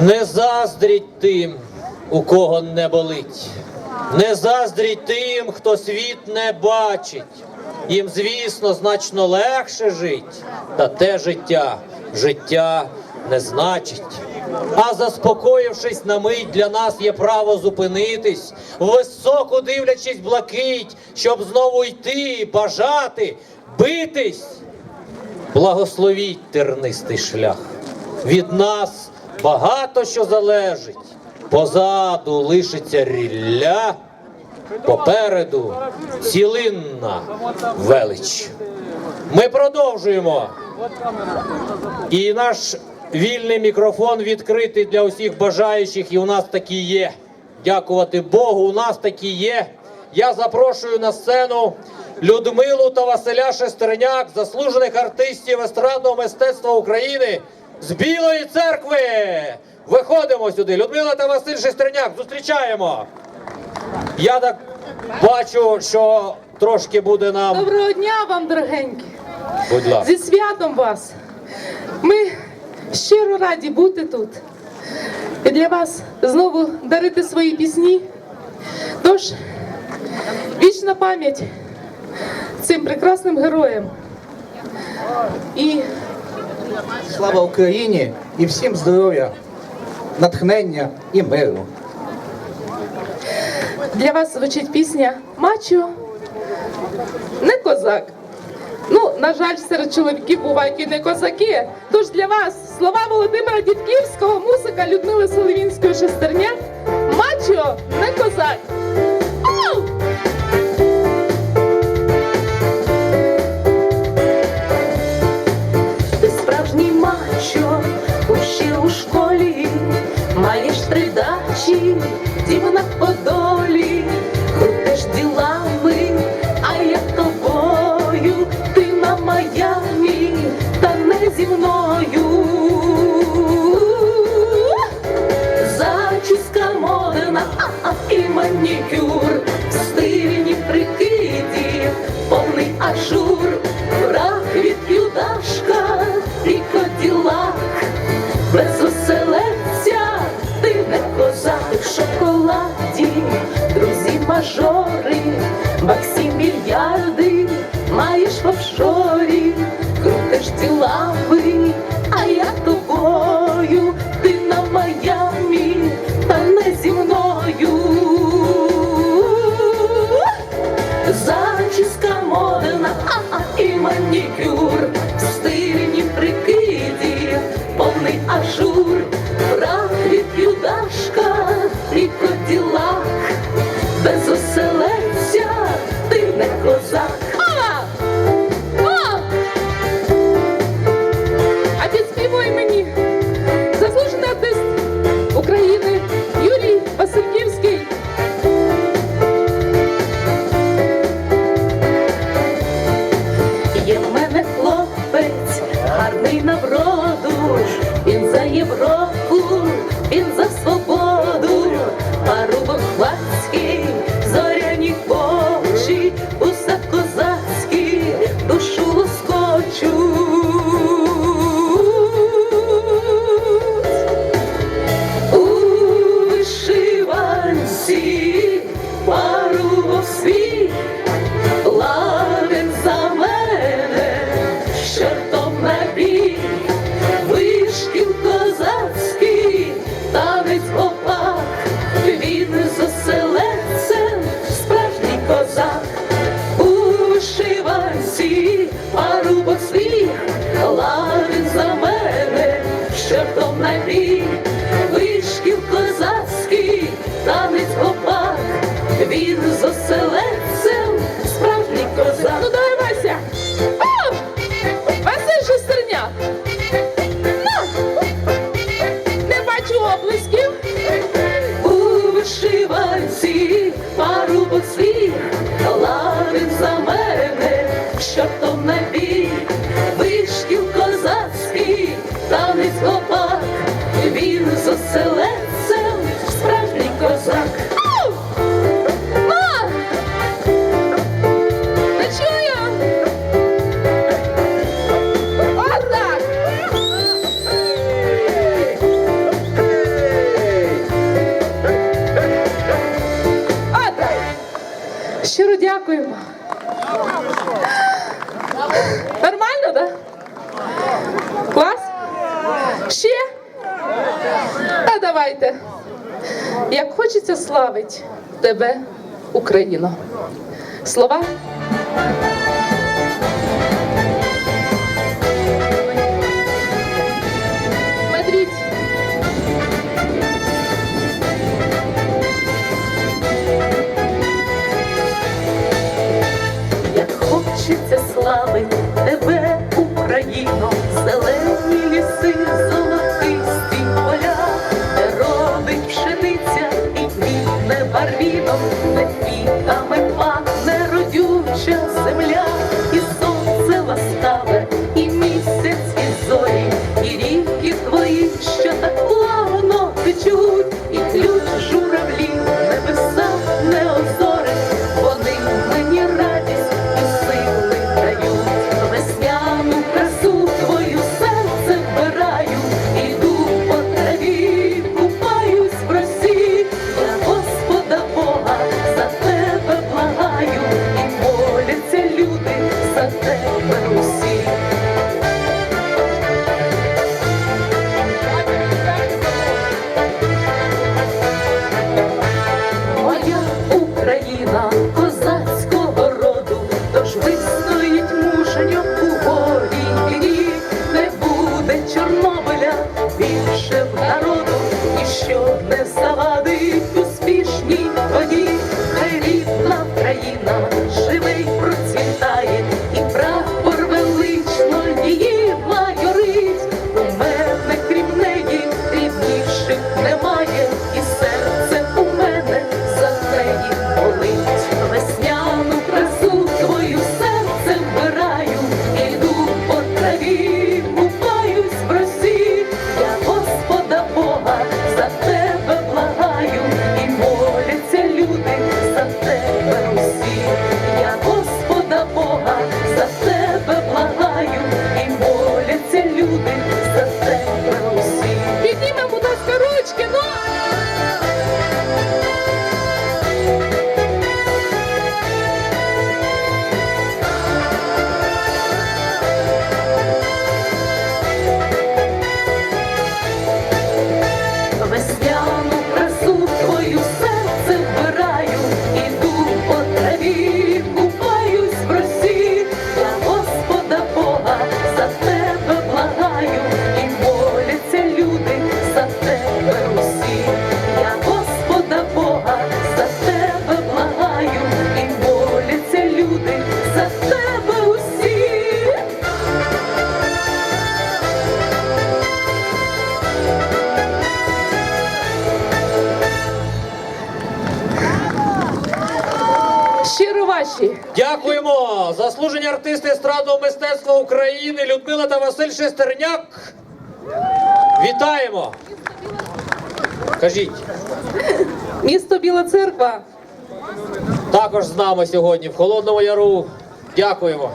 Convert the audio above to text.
Не заздріть тим, у кого не болить. Не заздріть тим, хто світ не бачить. Їм, звісно, значно легше жить, та те життя, життя не значить. А заспокоївшись на мить, для нас є право зупинитись, високо дивлячись блакить, щоб знову йти, бажати, битись. Благословіть тернистий шлях. Від нас багато що залежить. Позаду лишиться рілля, попереду цілинна велич. Ми продовжуємо. І наш вільний мікрофон відкритий для усіх бажаючих, і у нас такі є. Дякувати Богу, у нас такі є. Я запрошую на сцену Людмилу та Василя Шестерняк, заслужених артистів естрадного мистецтва України з Білої церкви. Виходимо сюди. Людмила та Василь Шестерняк, зустрічаємо. Я так бачу, що трошки буде нам. Доброго дня вам, дорогенькі! Будь ласка. Зі святом вас! Ми щиро раді бути тут і для вас знову дарити свої пісні. Тож, вічна пам'ять цим прекрасним героям. І Слава Україні і всім здоров'я, натхнення і миру. для вас звучить пісня Мачо не козак. Ну, на жаль, серед чоловіків бувають і не козаки. Тож для вас слова Володимира Дідківського, музика Людмили Соловінської шестерняк. Мачо не козак. Тобою, ти на Майамі, та не зі мною. Зачіска модена, а-а, і манікюр, а я тобою, ти на Майамі, та не зі мною. Зачіска модерна, а-а, і манікюр, він за свободу, свій, ладен за мене, чортом на бій, вишків козацький, танець гопак, він з Клас? Ще? Та давайте. Як хочеться славить тебе, Україно. Слова. Україно, зелені ліси золоті. заслужені артисти естрадного мистецтва України Людмила та Василь Шестерняк. Вітаємо! Кажіть. Місто Біла Церква. Також з нами сьогодні в Холодному Яру. Дякуємо.